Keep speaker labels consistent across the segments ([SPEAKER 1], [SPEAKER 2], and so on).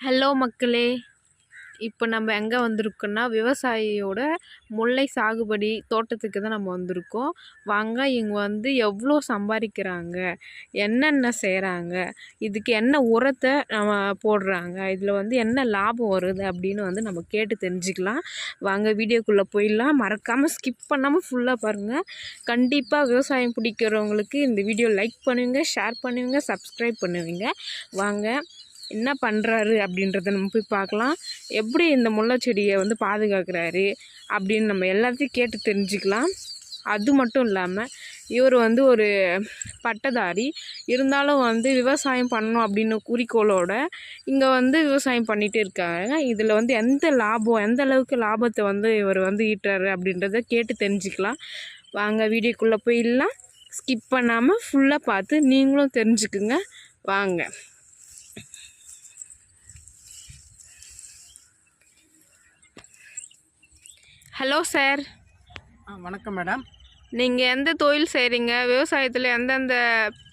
[SPEAKER 1] Hello மக்களே இப்போ நம்ம எங்கே வந்திருக்கோன்னா விவசாயியோட முல்லை சாகுபடி தோட்டத்துக்கு தான் நம்ம வந்திருக்கோம். வாங்க இவங்க வந்து எவ்வளோ சம்பாதிக்கிறாங்க என்னென்ன செய்கிறாங்க இதுக்கு என்ன உரத்தை நம்ம போடுறாங்க இதில் வந்து என்ன லாபம் வருது அப்படின்னு வந்து நம்ம கேட்டு தெரிஞ்சுக்கலாம். வாங்க வீடியோக்குள்ளே போயிடலாம். மறக்காமல் ஸ்கிப் பண்ணாமல் ஃபுல்லாக பாருங்கள் கண்டிப்பாக விவசாயம் பிடிக்கிறவங்களுக்கு இந்த வீடியோ லைக் பண்ணுவீங்க ஷேர் பண்ணுவீங்க சப்ஸ்கிரைப் பண்ணுவீங்க. வாங்க என்ன பண்ணுறாரு அப்படின்றத நம்ம போய் பார்க்கலாம். எப்படி இந்த முல்லை செடியை வந்து பாதுகாக்கிறாரு அப்படின்னு நம்ம எல்லாத்தையும் கேட்டு தெரிஞ்சுக்கலாம். அது மட்டும் இல்லாமல் இவர் வந்து ஒரு பட்டதாரி. இருந்தாலும் வந்து விவசாயம் பண்ணணும் அப்படின்னு குறிக்கோளோட இங்கே வந்து விவசாயம் பண்ணிகிட்டே இருக்காங்க. இதில் வந்து எந்த லாபம் எந்த அளவுக்கு லாபத்தை வந்து இவர் வந்து ஈட்டுறாரு அப்படின்றத கேட்டு தெரிஞ்சுக்கலாம். வாங்க வீடியோக்குள்ளே போயிடலாம். ஸ்கிப் பண்ணாமல் ஃபுல்லாக பார்த்து நீங்களும் தெரிஞ்சுக்குங்க. வாங்க. Hello sir.
[SPEAKER 2] வணக்கம் மேடம்.
[SPEAKER 1] நீங்கள் எந்த தொழில் செய்கிறீங்க விவசாயத்தில் எந்தெந்த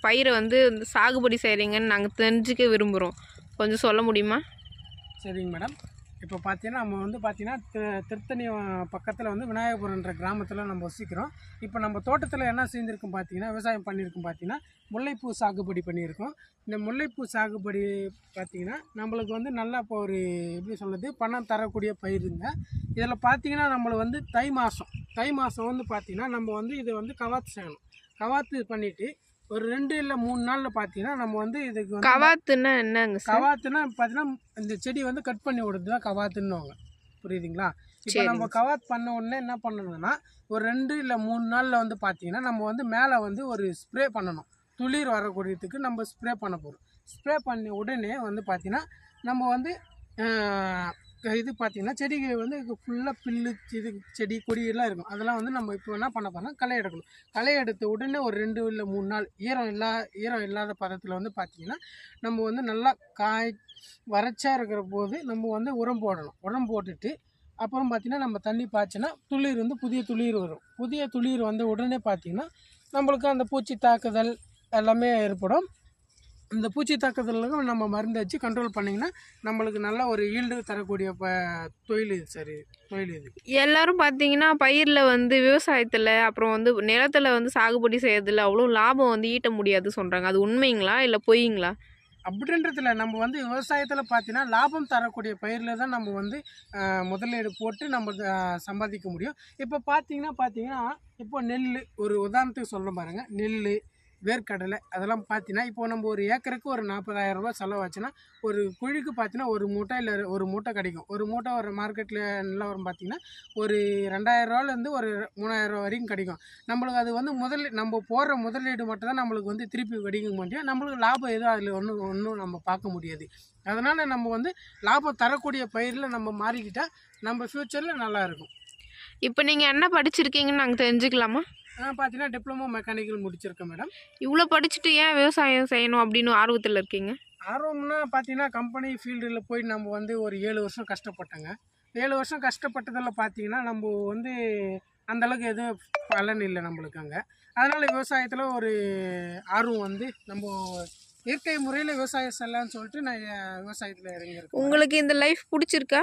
[SPEAKER 1] பயிரை வந்து சாகுபடி செய்கிறீங்கன்னு நாங்கள் தெரிஞ்சுக்க விரும்புகிறோம் கொஞ்சம் சொல்ல முடியுமா?
[SPEAKER 2] சரிங்க மேடம். இப்போ பார்த்தீங்கன்னா நம்ம வந்து பார்த்தீங்கன்னா திருத்தணி பக்கத்தில் வந்து விநாயகபுரம்ன்ற கிராமத்தில் நம்ம வசிக்கிறோம். இப்போ நம்ம தோட்டத்தில் என்ன செஞ்சுருக்கோம் பார்த்தீங்கன்னா விவசாயம் பண்ணியிருக்கோம் பார்த்தீங்கன்னா முல்லைப்பூ சாகுபடி பண்ணியிருக்கோம். இந்த முல்லைப்பூ சாகுபடி பார்த்தீங்கன்னா நம்மளுக்கு வந்து நல்லா இப்போ ஒரு எப்படி சொல்கிறது பணம் தரக்கூடிய பயிருங்க இதில் பார்த்தீங்கன்னா நம்மளுக்கு வந்து தை மாதம் தை மாதம் வந்து பார்த்தீங்கன்னா நம்ம வந்து இதை வந்து கவாத்து செய்யணும். கவாத்து பண்ணிவிட்டு ஒரு ரெண்டு இல்லை மூணு நாளில் பார்த்தீங்கன்னா நம்ம வந்து இதுக்கு
[SPEAKER 1] கவாத்துன்னா என்னங்க சார்?
[SPEAKER 2] கவாத்துனா பார்த்தீங்கன்னா இந்த செடி வந்து கட் பண்ணி விடுறது தான் கவாத்துன்னுவாங்க. புரியுதுங்களா? இப்போ. நம்ம கவாத் பண்ண உடனே என்ன பண்ணணும்னா ஒரு ரெண்டு இல்லை மூணு நாளில் வந்து பார்த்தீங்கன்னா நம்ம வந்து மேலே வந்து ஒரு ஸ்ப்ரே பண்ணணும். துளிர் வரக்கூடியதுக்கு நம்ம ஸ்ப்ரே பண்ண போகிறோம் ஸ்ப்ரே பண்ண உடனே வந்து பார்த்தீங்கன்னா நம்ம வந்து இது பார்த்தீங்கன்னா செடிக்கு வந்து ஃபுல்லாக பில்லு இது செடி கொடி எல்லாம் இருக்கும். அதெல்லாம் வந்து நம்ம இப்போ என்ன பண்ண போனால் களை எடுக்கணும். களை எடுத்த உடனே ஒரு ரெண்டு இல்லை மூணு நாள் ஈரம் இல்லா ஈரம் இல்லாத பதத்தில் வந்து பார்த்தீங்கன்னா நம்ம வந்து நல்லா காய் வறட்சா இருக்கிற போது நம்ம வந்து உரம் போடணும். உரம் போட்டுட்டு அப்புறம் பார்த்திங்கன்னா நம்ம தண்ணி பாய்ச்சினா துளிர் வந்து புதிய துளிர் வரும். புதிய துளிர் வந்த உடனே பார்த்தீங்கன்னா நம்மளுக்கு அந்த பூச்சி தாக்குதல் எல்லாமே ஏற்படும். இந்த பூச்சி தாக்குதலுக்கு நம்ம மருந்து வச்சு கண்ட்ரோல் பண்ணிங்கன்னா நம்மளுக்கு நல்ல ஒரு ஈல்டு தரக்கூடிய ப தொழில் இது சரி தொழில் இது.
[SPEAKER 1] எல்லாரும் பார்த்தீங்கன்னா பயிரில் வந்து விவசாயத்தில் அப்புறம் வந்து நிலத்தில் வந்து சாகுபடி செய்யறதுல அவ்வளோ லாபம் வந்து ஈட்ட முடியாது சொல்கிறாங்க அது உண்மைங்களா இல்லை பொய்ங்களா?
[SPEAKER 2] அப்படின்றதுல நம்ம வந்து விவசாயத்தில் பார்த்தீங்கன்னா லாபம் தரக்கூடிய பயிரில் தான் நம்ம வந்து முதலீடு போட்டு நம்ம சம்பாதிக்க முடியும். இப்போ பார்த்தீங்கன்னா பார்த்தீங்கன்னா இப்போ நெல் ஒரு உதாரணத்துக்கு சொல்ல பாருங்க. நெல் வேர்க்கடலை அதெல்லாம் பார்த்தீங்கன்னா இப்போ நம்ம ஒரு ஏக்கருக்கு ஒரு நாற்பதாயிரம் ரூபா செலவாச்சுன்னா ஒரு குழிக்கு பார்த்தீங்கன்னா ஒரு மூட்டை இல்லை ஒரு மூட்டை கிடைக்கும். ஒரு மூட்டை ஒரு மார்க்கெட்டில் நல்லா வரும் பார்த்தீங்கன்னா ஒரு ரெண்டாயிரம் ரூபாலேருந்து ஒரு மூணாயிரம் ரூபா வரைக்கும் கிடைக்கும். நம்மளுக்கு அது வந்து முதல் நம்ம போடுற முதலீடு மட்டும் தான் நம்மளுக்கு வந்து திருப்பி கிடைக்க முடியும். நம்மளுக்கு லாபம் எதுவும் அதில் ஒன்றும் ஒன்றும் நம்ம பார்க்க முடியாது. அதனால் நம்ம வந்து லாபம் தரக்கூடிய பயிரில் நம்ம மாறிக்கிட்டால் நம்ம ஃப்யூச்சரில் நல்லா இருக்கும்.
[SPEAKER 1] இப்போ நீங்கள் என்ன படிச்சிருக்கீங்கன்னு நாங்கள் தெரிஞ்சுக்கலாமா?
[SPEAKER 2] நான் பார்த்தீங்கன்னா டிப்ளமோ மெக்கானிக்கல் முடிச்சிருக்கேன் மேடம்
[SPEAKER 1] இவ்வளோ படிச்சுட்டு ஏன் விவசாயம் செய்யணும் அப்படின்னு ஆர்வத்தில் இருக்கீங்க?
[SPEAKER 2] ஆர்வம்னா பார்த்தீங்கன்னா கம்பெனி ஃபீல்டில் போய் நம்ம வந்து ஒரு ஏழு வருஷம் கஷ்டப்பட்டோங்க. ஏழு வருஷம் கஷ்டப்பட்டதில் பார்த்தீங்கன்னா நம்ம வந்து அந்த அளவுக்கு எதுவும் பலன் இல்லை நம்மளுக்கு அங்கே. அதனால் விவசாயத்தில் ஒரு ஆர்வம் வந்து நம்ம இயற்கை முறையில் விவசாயம் செய்யலாம்னு சொல்லிட்டு நான் விவசாயத்தில் இறங்கியிருக்கேன்.
[SPEAKER 1] உங்களுக்கு இந்த லைஃப் பிடிச்சிருக்கா?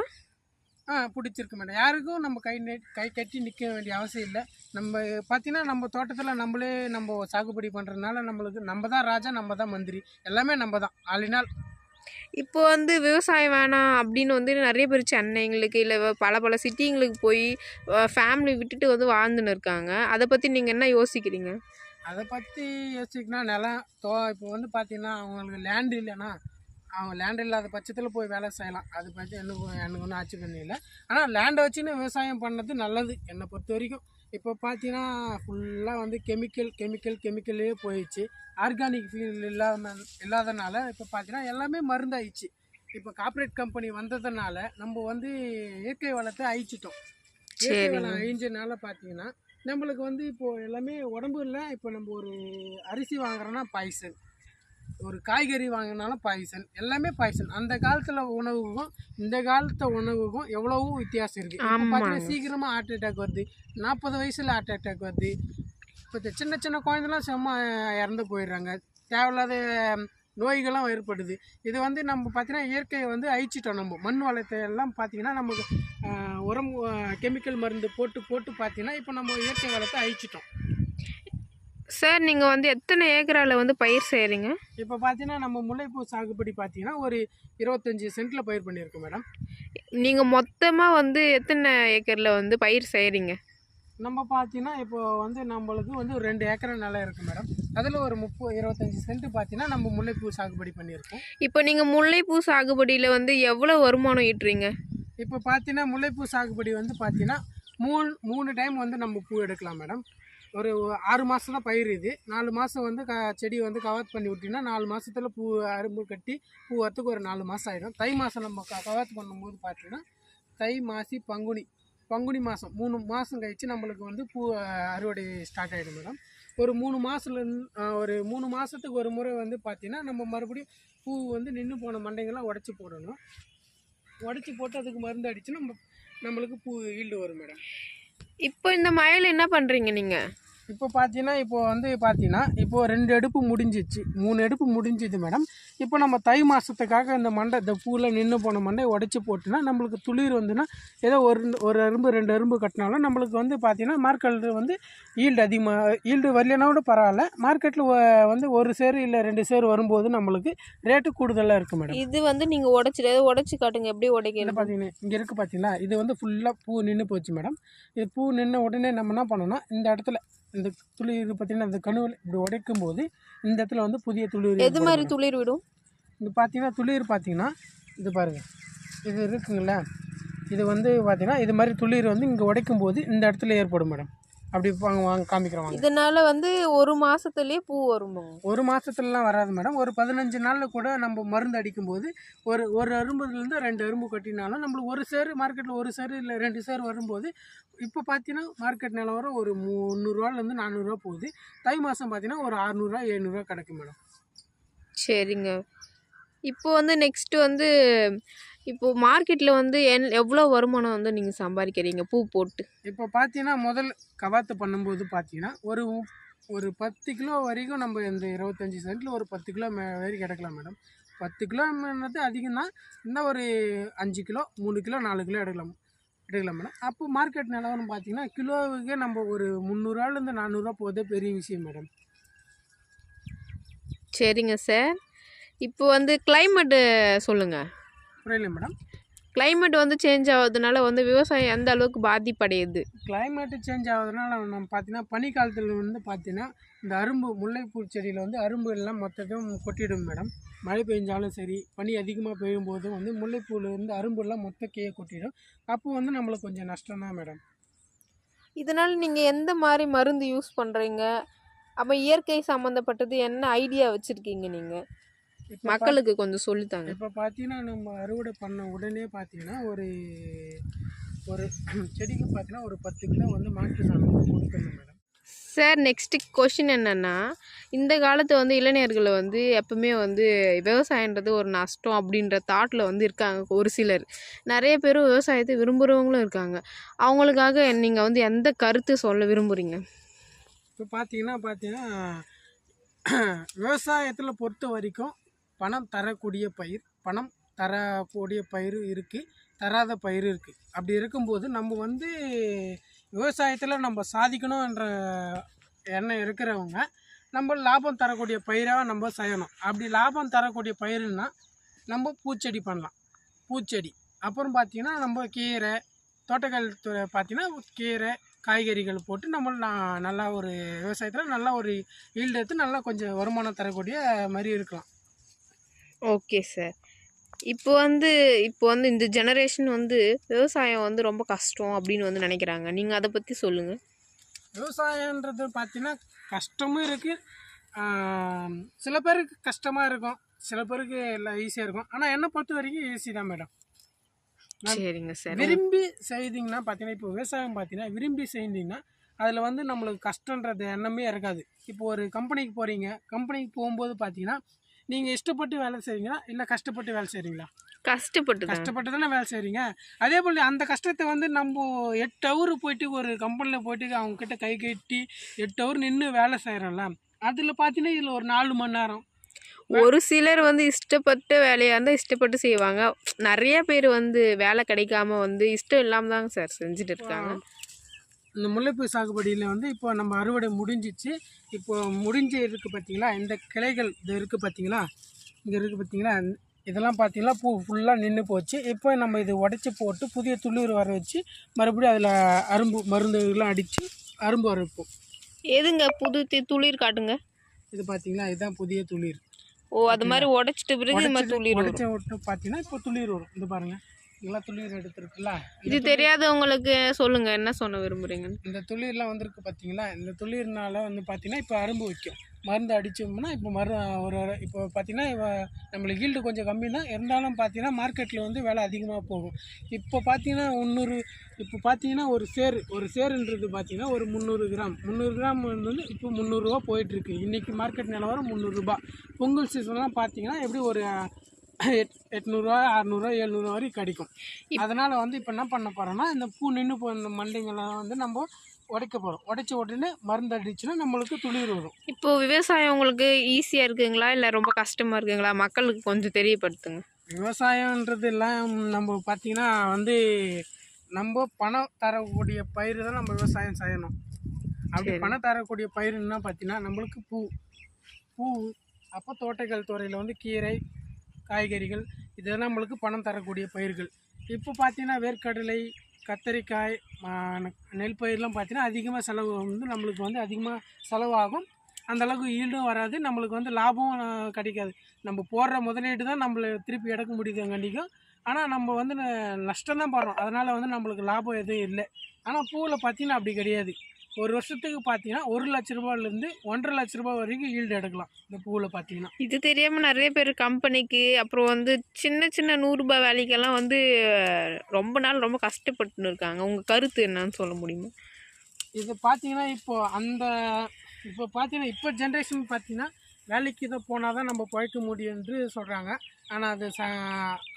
[SPEAKER 2] ஆ பிடிச்சிருக்கு மேடம் யாருக்கும் நம்ம கை கை கட்டி நிற்க வேண்டிய அவசியம் இல்லை. நம்ம பார்த்தீங்கன்னா நம்ம தோட்டத்தில் நம்மளே நம்ம சாகுபடி பண்ணுறதுனால நம்மளுக்கு நம்ம தான் ராஜா நம்ம தான் மந்திரி. எல்லாமே நம்ம தான். ஆளினால்
[SPEAKER 1] இப்போ வந்து விவசாயம் வேணாம் அப்படின்னு வந்து நிறைய பேர் சென்னைங்களுக்கு இல்லை பல பல சிட்டிங்களுக்கு போய் ஃபேமிலி விட்டுட்டு வந்து வாழ்ந்துன்னு இருக்காங்க. அதை பற்றி நீங்கள் என்ன யோசிக்கிறீங்க?
[SPEAKER 2] அதை பற்றி யோசிக்கணும் நிலம் தோ இப்போ வந்து பார்த்தீங்கன்னா அவங்களுக்கு லேண்ட் இல்லைன்னா அவங்க லேண்ட் இல்லாத பட்சத்தில் போய் வேலை செய்யலாம். அது பற்றி எனக்கு எனக்கு ஒன்றும் ஆட்சேபணம் இல்லை. ஆனால் லேண்டை வச்சுன்னு விவசாயம் பண்ணது நல்லது என்னை பொறுத்த வரைக்கும். இப்போ பார்த்தீங்கன்னா ஃபுல்லாக வந்து கெமிக்கல் கெமிக்கல் கெமிக்கலே போயிடுச்சு. ஆர்கானிக் ஃபீல் இல்லாம இல்லாதனால இப்போ பார்த்தீங்கன்னா எல்லாமே மருந்தாயிடுச்சு. இப்போ கார்ப்பரேட் கம்பெனி வந்ததுனால நம்ம வந்து இயற்கை வளத்தை அழிச்சிட்டோம். இயற்கை. வளம் அழிஞ்சனால பார்த்தீங்கன்னா நம்மளுக்கு வந்து இப்போ எல்லாமே உடம்பு இல்லை. இப்போ நம்ம ஒரு அரிசி வாங்குறோன்னா பாய்சன். ஒரு காய்கறி வாங்கினாலும் பாய்சன் எல்லாமே பாய்சன் அந்த காலத்தில் உணவுக்கும் இந்த காலத்து உணவுக்கும் எவ்வளவோ வித்தியாசம் இருக்குது. பார்த்தீங்கன்னா சீக்கிரமாக ஹார்ட் அட்டாக் வருது. நாற்பது வயசில் ஹார்ட் அட்டாக் வருது. இப்போ சின்ன சின்ன குழந்தைலாம் செம்ம இறந்து போயிடுறாங்க. தேவையில்லாத நோய்களும் ஏற்படுது. இது வந்து நம்ம பார்த்தீங்கன்னா இயற்கையை வந்து அழிச்சிட்டோம் நம்ம. மண் வளத்தை எல்லாம் பார்த்தீங்கன்னா நமக்கு உரம் கெமிக்கல் மருந்து போட்டு போட்டு பார்த்தீங்கன்னா இப்போ நம்ம இயற்கை வளத்தை அழிச்சிட்டோம்.
[SPEAKER 1] சார் நீங்கள் வந்து எத்தனை ஏக்கரால வந்து பயிர் செய்கிறீங்க
[SPEAKER 2] இப்போ பார்த்தீங்கன்னா நம்ம முல்லைப்பூ சாகுபடி பார்த்தீங்கன்னா ஒரு இருபத்தஞ்சி சென்ட்டில் பயிர் பண்ணியிருக்கோம் மேடம்.
[SPEAKER 1] நீங்கள் மொத்தமாக வந்து எத்தனை ஏக்கரில் வந்து பயிர் செய்கிறீங்க
[SPEAKER 2] நம்ம பார்த்தீங்கன்னா இப்போ வந்து நம்மளுக்கு வந்து ஒரு ரெண்டு ஏக்கர் நிலம் இருக்குது மேடம். அதில் ஒரு முப்பது இருபத்தஞ்சி சென்ட் பார்த்தீங்கன்னா நம்ம முல்லைப்பூ சாகுபடி பண்ணியிருக்கோம்.
[SPEAKER 1] இப்போ நீங்கள் முல்லைப்பூ சாகுபடியில் வந்து எவ்வளோ வருமானம் ஈட்டுறீங்க?
[SPEAKER 2] இப்போ பார்த்தீங்கன்னா முல்லைப்பூ சாகுபடி வந்து பார்த்தீங்கன்னா மூணு மூணு டைம் வந்து நம்ம பூ எடுக்கலாம் மேடம். ஒரு ஆறு மாதம் தான் பயிர் இது. நாலு மாதம் வந்து க செடி வந்து கவாத் பண்ணி விட்டிங்கன்னா நாலு மாதத்துல பூ அரும்பு கட்டி பூ வரத்துக்கு ஒரு நாலு மாதம் ஆகிடும் தை மாதம் நம்ம க கவாத் பண்ணும்போது பார்த்தீங்கன்னா தை மாசி பங்குனி பங்குனி மாதம் மூணு மாதம் கழித்து நம்மளுக்கு வந்து பூ அறுவடை ஸ்டார்ட் ஆகிடும் மேடம் ஒரு மூணு மாதத்துலேருந்து ஒரு மூணு மாதத்துக்கு ஒரு முறை வந்து பார்த்தீங்கன்னா நம்ம மறுபடியும் பூ வந்து நின்று போன மண்டைங்கள்லாம் உடச்சி போடணும். உடச்சி போட்டு அதுக்கு மருந்து அடித்து நம்ம நம்மளுக்கு பூ ஈல்டு வரும் மேடம்
[SPEAKER 1] இப்போ இந்த மழையில் என்ன பண்ணுறீங்க நீங்கள்
[SPEAKER 2] இப்போ பார்த்தீங்கன்னா இப்போ வந்து பார்த்தீங்கன்னா இப்போ ரெண்டு அடுப்பு முடிஞ்சிச்சு. மூணு அடுப்பு முடிஞ்சுது மேடம். இப்போ நம்ம தை மாதத்துக்காக இந்த மண்டை இந்த பூவில் நின்று போன மண்டை உடச்சி போட்டுனா நம்மளுக்கு துளிர் வந்துன்னா ஏதோ ஒரு ஒரு அரும்பு ரெண்டு அரும்பு கட்டினாலும் நம்மளுக்கு வந்து பார்த்தீங்கன்னா மார்க்கெட்டில் வந்து ஈல்டு அதிகமாக ஈல்டு வரலனா கூட பரவாயில்ல. மார்க்கெட்டில் வந்து ஒரு சேரு இல்லை ரெண்டு சேரு வரும்போது நம்மளுக்கு ரேட்டு கூடுதலாக இருக்குது மேடம்.
[SPEAKER 1] இது வந்து நீங்கள் உடச்சிட்டு உடச்சி காட்டுங்க எப்படி உடைக்கணும்
[SPEAKER 2] பார்த்தீங்கன்னா இங்கே இருக்குது பார்த்தீங்களா? இது வந்து ஃபுல்லாக பூ நின்று போச்சு மேடம். இது பூ நின்ன உடனே நம்ம என்ன பண்ணோம்னா இந்த இடத்துல இந்த துளி இது பார்த்தீங்கன்னா இந்த கணுவில் இப்படி உடைக்கும் போது இந்த இடத்துல வந்து புதிய துளிர்
[SPEAKER 1] எது மாதிரி துளிர் விடும்?
[SPEAKER 2] இது பார்த்தீங்கன்னா துளிர் பார்த்தீங்கன்னா இது பாருங்கள் இது இருக்குங்களா இது வந்து பார்த்தீங்கன்னா இது மாதிரி துளிர் வந்து இங்கே உடைக்கும் போது இந்த இடத்துல ஏற்படும் மேடம். அப்படி வாங்க வாங்க காமிக்கிறோம் வாங்க
[SPEAKER 1] இதனால வந்து ஒரு மாசத்துலயே பூ வருமா
[SPEAKER 2] ஒரு மாதத்துலலாம் வராது மேடம். ஒரு பதினஞ்சு நாளில் கூட நம்ம மருந்து அடிக்கும்போது ஒரு ஒரு அரும்புலேருந்து ரெண்டு அரும்பு கட்டினாலும் நம்மளுக்கு ஒரு சேரு மார்க்கெட்டில் ஒரு சேரு இல்லை ரெண்டு சேரு வரும்போது இப்போ பார்த்தீங்கன்னா மார்க்கெட் நிலவரம் ஒரு முந்நூறுரூவாலேருந்து நானூறுரூவா போகுது. தை மாதம் பார்த்தீங்கன்னா ஒரு அறநூறுவா எழுநூறுவா கிடைக்கும் மேடம்.
[SPEAKER 1] சரிங்க. இப்போ வந்து நெக்ஸ்ட் வந்து இப்போ மார்க்கெட்டில் வந்து என் எவ்வளோ வருமானம் வந்து நீங்கள் சம்பாதிக்கிறீங்க? பூ போட்டு.
[SPEAKER 2] இப்போ பார்த்தீங்கன்னா முதல் கவாத்து பண்ணும்போது பார்த்தீங்கன்னா ஒரு ஒரு பத்து கிலோ வரைக்கும் நம்ம இந்த இருபத்தஞ்சி சென்ட்டில் ஒரு பத்து கிலோ மே வரைக்கும் எடுக்கலாம் மேடம் பத்து கிலோன்றது அதிகம் தான் இன்னும் ஒரு அஞ்சு கிலோ மூணு கிலோ நாலு கிலோ எடுக்கலாம் எடுக்கலாம் மேடம் அப்போ மார்க்கெட் நிலவரம் பார்த்தீங்கன்னா கிலோவுக்கே நம்ம ஒரு முந்நூறுவாலேருந்து நானூறுரூவா போதே பெரிய விஷயம் மேடம்
[SPEAKER 1] சரிங்க சார் இப்போ வந்து climate சொல்லுங்கள்
[SPEAKER 2] புரியல மேடம்
[SPEAKER 1] climate வந்து சேஞ்ச் ஆகுறதுனால வந்து விவசாயம் எந்த அளவுக்கு பாதிப்படையுது?
[SPEAKER 2] கிளைமேட்டு சேஞ்ச் ஆகுறதுனால நம்ம பார்த்தீங்கன்னா பனிக்காலத்தில் வந்து பார்த்தீங்கன்னா இந்த அரும்பு முல்லைப்பூ செடியில் வந்து அரும்பு எல்லாம் மொத்தத்தையும் கொட்டிடும் மேடம் மழை பெஞ்சாலும் சரி பனி அதிகமாக பெய்யும் போதும் வந்து முல்லைப்பூவில் இருந்து அரும்பு எல்லாம் மொத்த கீழே கொட்டிடும். அப்போ வந்து நம்மளுக்கு கொஞ்சம் நஷ்டம் தான் மேடம்
[SPEAKER 1] இதனால் நீங்கள் எந்த மாதிரி மருந்து யூஸ் பண்ணுறீங்க அப்போ இயற்கை சம்மந்தப்பட்டது என்ன ஐடியா வச்சுருக்கீங்க நீங்கள் மக்களுக்கு கொஞ்சம் சொல்லித்தாங்க.
[SPEAKER 2] இப்போ பார்த்தீங்கன்னா நம்ம அறுவடை பண்ண உடனே பார்த்தீங்கன்னா ஒரு ஒரு செடிக்கு பார்த்தீங்கன்னா ஒரு பத்து கிலோ வந்து மாட்டு சாணம் மேடம்
[SPEAKER 1] சார் நெக்ஸ்ட் கொஷின் என்னென்னா இந்த காலத்து வந்து இளைஞர்கள் வந்து எப்பவுமே வந்து விவசாயன்றது ஒரு நஷ்டம் அப்படின்ற தாட்டில் வந்து இருக்காங்க ஒரு சிலர். நிறைய பேர் விவசாயத்தை விரும்புகிறவங்களும் இருக்காங்க. அவங்களுக்காக நீங்கள் வந்து எந்த கருத்து சொல்ல விரும்புகிறீங்க
[SPEAKER 2] இப்போ பார்த்தீங்கன்னா பார்த்தீங்கன்னா விவசாயத்தில் பொறுத்த வரைக்கும் பணம் தரக்கூடிய பயிர் பணம் தரக்கூடிய பயிர் இருக்குது தராத பயிர் இருக்குது அப்படி இருக்கும்போது நம்ம வந்து விவசாயத்தில் நம்ம சாதிக்கணுன்ற எண்ணம் இருக்கிறவங்க நம்ம லாபம் தரக்கூடிய பயிராக நம்ம செய்யணும். அப்படி லாபம் தரக்கூடிய பயிருன்னா நம்ம பூச்செடி பண்ணலாம். பூச்செடி. அப்புறம் பார்த்தீங்கன்னா நம்ம கீரை தோட்டக்கல் துறை பார்த்திங்கன்னா கீரை காய்கறிகள் போட்டு நம்ம நல்லா ஒரு விவசாயத்தில் நல்லா ஒரு ஈல்டு எடுத்து நல்லா கொஞ்சம் வருமானம் தரக்கூடிய மாதிரி இருக்கலாம்.
[SPEAKER 1] Okay sir. இப்போ வந்து இப்போ வந்து இந்த ஜெனரேஷன் வந்து விவசாயம் வந்து ரொம்ப கஷ்டம் அப்படின்னு வந்து நினைக்கிறாங்க. நீங்கள் அதை பற்றி சொல்லுங்கள்
[SPEAKER 2] விவசாயன்றது பார்த்தீங்கன்னா கஷ்டமும் இருக்குது சில பேருக்கு கஷ்டமாக இருக்கும். சில பேருக்கு எல்லாம் ஈஸியாக இருக்கும். ஆனால் என்னை பொறுத்த வரைக்கும் ஈஸி தான் மேடம்
[SPEAKER 1] சரிங்க சார்.
[SPEAKER 2] விரும்பி செய்தீங்கன்னா பார்த்தீங்கன்னா இப்போ விவசாயம் பார்த்தீங்கன்னா விரும்பி செய்தீங்கன்னா அதில் வந்து நம்மளுக்கு கஷ்டன்றது எண்ணமே இருக்காது. இப்போ ஒரு கம்பெனிக்கு போகிறீங்க கம்பெனிக்கு போகும்போது பார்த்தீங்கன்னா நீங்கள் இஷ்டப்பட்டு வேலை செய்றீங்களா? இல்லை கஷ்டப்பட்டு வேலை செய்கிறீங்களா
[SPEAKER 1] கஷ்டப்பட்டு
[SPEAKER 2] கஷ்டப்பட்டு தானே வேலை செய்கிறீங்க அதே போல் அந்த கஷ்டத்தை வந்து நம்ம எட்டு ஹவர் போயிட்டு ஒரு கம்பெனியில் போயிட்டு அவங்க கிட்ட கை கட்டி எட்டு ஹவர் நின்று வேலை செய்கிறோம்ல அதில் பார்த்தீங்கன்னா இதில் ஒரு நாலு மணி நேரம்.
[SPEAKER 1] ஒரு சிலர் வந்து இஷ்டப்பட்ட வேலையாக இருந்தால் இஷ்டப்பட்டு செய்வாங்க. நிறைய பேர் வந்து வேலை கிடைக்காம வந்து இஷ்டம் இல்லாமல் தாங்க சார் செஞ்சுட்டு இருக்காங்க.
[SPEAKER 2] இந்த முல்லைப்பூ சாகுபடியில் வந்து இப்போ நம்ம அறுவடை முடிஞ்சிச்சு. இப்போ முடிஞ்சு இருக்குது பார்த்தீங்களா இந்த கிளைகள் இது இருக்குது பார்த்தீங்களா இங்கே இருக்குது பார்த்தீங்களா இதெல்லாம் பார்த்தீங்களா பூ ஃபுல்லாக நின்று போச்சு. இப்போ நம்ம இது உடச்சி போட்டு புதிய துளிர் வர வச்சு மறுபடியும் அதில் அரும்பு மருந்துலாம் அடித்து அரும்பு வர வைப்போம்
[SPEAKER 1] எதுங்க? புது துளிர் காட்டுங்க.
[SPEAKER 2] இது பார்த்தீங்களா இதுதான் புதிய துளிர்.
[SPEAKER 1] ஓ அது மாதிரி உடைச்சிட்ட பிறகு
[SPEAKER 2] உடச்ச விட்டு பார்த்தீங்கன்னா இப்போ துளிர் வரும். இது பாருங்கள் இதெல்லாம் துளிர் எடுத்துருக்குல்ல?
[SPEAKER 1] இது தெரியாதவங்களுக்கு சொல்லுங்க என்ன சொல்ல விரும்புறீங்க
[SPEAKER 2] இந்த துளிர்லாம் வந்திருக்கு பார்த்தீங்களா இந்த துளிர்னால வந்து பார்த்தீங்கன்னா இப்போ அரும்பு வைக்கும். மருந்து அடித்தோம்னா இப்போ மரு ஒரு இப்போ பார்த்தீங்கன்னா நம்மளுக்கு ஈல்டு கொஞ்சம் கம்மி தான் இருந்தாலும் பார்த்தீங்கன்னா மார்க்கெட்டில் வந்து விலை அதிகமாக போகும். இப்போ பார்த்தீங்கன்னா முந்நூறு இப்போ பார்த்தீங்கன்னா ஒரு சேர் ஒரு சேருன்றது பார்த்தீங்கன்னா ஒரு முந்நூறு கிராம். முந்நூறு கிராம் வந்து இப்போ முந்நூறுரூவா போயிட்டுருக்கு இன்றைக்கி மார்க்கெட் நிலவரம் முந்நூறுரூபா பொங்கல் சீசன்லாம் பார்த்தீங்கன்னா எப்படி ஒரு எட் எட்நூறுரூவா அறநூறுவா எழுநூறுவா வரைக்கும் கிடைக்கும். அதனால் வந்து இப்போ என்ன பண்ண போகிறோன்னா இந்த பூ நின்று போன இந்த மண்டைங்கெல்லாம் வந்து நம்ம உடைக்க போகிறோம் உடைச்ச உடனே மருந்து அடிச்சுன்னா நம்மளுக்கு துளிர் வரும்.
[SPEAKER 1] இப்போ விவசாயம் உங்களுக்கு ஈஸியாக இருக்குங்களா? இல்லை ரொம்ப கஷ்டமாக இருக்குங்களா? மக்களுக்கு கொஞ்சம் தெரியப்படுத்துங்க.
[SPEAKER 2] விவசாயன்றது எல்லாம் நம்ம பார்த்தீங்கன்னா வந்து நம்ம பணம் தரக்கூடிய பயிர் தான் நம்ம விவசாயம் செய்யணும். அப்படி. பணம் தரக்கூடிய பயிர்னா பார்த்தீங்கன்னா நம்மளுக்கு பூ. பூ அப்போ தோட்டக்கல் துறையில் வந்து கீரை காய்கறிகள் இதெல்லாம் நம்மளுக்கு பணம் தரக்கூடிய பயிர்கள். இப்போ பார்த்தீங்கன்னா வேர்க்கடலை கத்தரிக்காய் நெல் பயிரெலாம் பார்த்தீங்கன்னா அதிகமாக செலவு வந்து நம்மளுக்கு வந்து அதிகமாக செலவாகும். அந்த அளவுக்கு ஈல்டும் வராது. நம்மளுக்கு வந்து லாபம் கிடைக்காது. நம்ம போடுற முதலீடு தான் நம்மளை திருப்பி எடுக்க முடியுதுங்கண்டிக்கும் ஆனால் நம்ம வந்து நஷ்டம் தான் படுறோம். அதனால் வந்து நம்மளுக்கு லாபம் எதுவும் இல்லை. ஆனால் பூவில் பார்த்தீங்கன்னா அப்படி கிடையாது. ஒரு வருஷத்துக்கு பார்த்தீங்கன்னா ஒரு லட்ச ரூபாயிலேருந்து ஒன்றரை லட்ச ரூபாய் வரைக்கும் ஈல்டு எடுக்கலாம். இந்த பூவில் பார்த்தீங்கன்னா.
[SPEAKER 1] இது தெரியாமல் நிறைய பேர் கம்பெனிக்கு அப்புறம் வந்து சின்ன சின்ன நூறுரூபா வேலைக்கெல்லாம் வந்து ரொம்ப நாள் ரொம்ப கஷ்டப்பட்டுன்னு இருக்காங்க. உங்கள் கருத்து என்னன்னு சொல்ல முடியுமா?
[SPEAKER 2] இது பார்த்தீங்கன்னா இப்போ அந்த இப்போ பார்த்தீங்கன்னா இப்போ ஜென்ரேஷன் பார்த்தீங்கன்னா வேலைக்கு இதை போனால் தான் நம்ம பிழைக்க முடியும் என்று சொல்கிறாங்க ஆனால் அது ச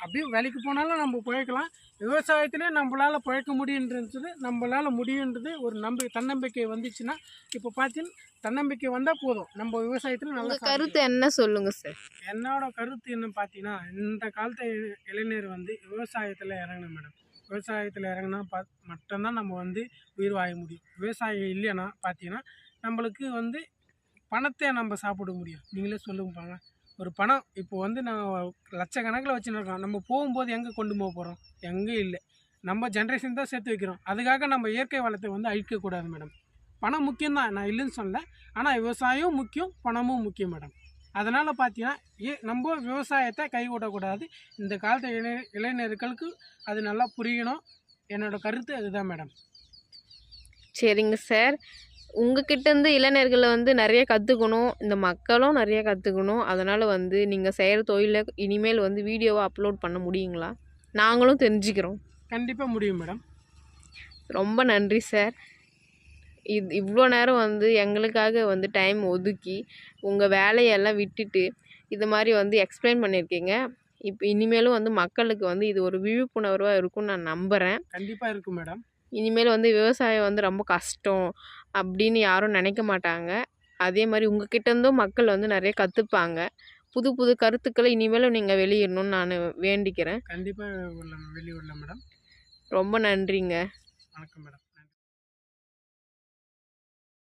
[SPEAKER 2] அப்படியே வேலைக்கு போனாலும் நம்ம பிழைக்கலாம். விவசாயத்திலே நம்மளால் பிழைக்க முடியுன்றது நம்மளால் முடியுன்றது ஒரு நம்பிக்கை தன்னம்பிக்கை வந்துச்சுன்னா இப்போ பார்த்தீங்கன்னா தன்னம்பிக்கை வந்தால் போதும். நம்ம விவசாயத்தில் நல்லா
[SPEAKER 1] கருத்து என்ன சொல்லுங்க சார்
[SPEAKER 2] என்னோட கருத்து என்ன பார்த்தீங்கன்னா இந்த காலத்து இளைஞர் வந்து விவசாயத்தில் இறங்கணும் மேடம் விவசாயத்தில் இறங்கினா பா மட்டும்தான் நம்ம வந்து உயிர் வாழ முடியும். விவசாயம் இல்லைன்னா பார்த்தீங்கன்னா நம்மளுக்கு வந்து பணத்தை நம்ம சாப்பிட முடியும். நீங்களே சொல்லுங்க பாங்க. ஒரு பணம் இப்போ வந்து நான் லட்சக்கணக்கில் வச்சுருக்கோம் நம்ம போகும்போது எங்கே கொண்டு போக போகிறோம் எங்கேயும் இல்லை. நம்ம ஜென்ரேஷன் தான் சேர்த்து வைக்கிறோம். அதுக்காக நம்ம இயற்கை வளத்தை வந்து அழிக்கக்கூடாது மேடம் பணம் முக்கியம்தான். நான் இல்லைன்னு சொல்லலை. ஆனால் விவசாயம் முக்கியம் பணமும் முக்கியம் மேடம் அதனால் பார்த்தீங்கன்னா ஏ நம்ம விவசாயத்தை கைவிடக்கூடாது. இந்த காலத்து இளை இளைஞர்களுக்கு அது நல்லா புரியணும். என்னோடய கருத்து அதுதான் மேடம்
[SPEAKER 1] சரிங்க சார் உங்ககிட்ட இருந்து இளைஞர்களை வந்து நிறைய கற்றுக்கணும் இந்த மக்களும் நிறைய கற்றுக்கணும் அதனால் வந்து நீங்கள் செய்கிற தொழிலை இனிமேல் வந்து வீடியோவை அப்லோட் பண்ண முடியுங்களா? நாங்களும் தெரிஞ்சுக்கிறோம்.
[SPEAKER 2] கண்டிப்பாக முடியும் மேடம்.
[SPEAKER 1] ரொம்ப நன்றி சார். இது இவ்வளோ நேரம் வந்து எங்களுக்காக வந்து டைம் ஒதுக்கி உங்கள் வேலையெல்லாம் விட்டுட்டு இது மாதிரி வந்து எக்ஸ்பிளைன் பண்ணியிருக்கீங்க. இப்போ இனிமேலும் வந்து மக்களுக்கு வந்து இது ஒரு விழிப்புணர்வாக இருக்கும்னு நான் நம்புகிறேன்
[SPEAKER 2] கண்டிப்பாக இருக்கும் மேடம்.
[SPEAKER 1] இனிமேல் வந்து விவசாயம் வந்து ரொம்ப கஷ்டம். அப்படின்னு யாரும் நினைக்க மாட்டாங்க. அதே மாதிரி உங்ககிட்ட இருந்தும் மக்கள் வந்து நிறைய கற்றுப்பாங்க புது புது கருத்துக்களை இனிமேலும் நீங்கள் வெளியிடணும்னு நான் வேண்டிக்கிறேன்.
[SPEAKER 2] கண்டிப்பாக வெளியிடலாம் மேடம்.
[SPEAKER 1] ரொம்ப நன்றிங்க.
[SPEAKER 2] வணக்கம் மேடம்.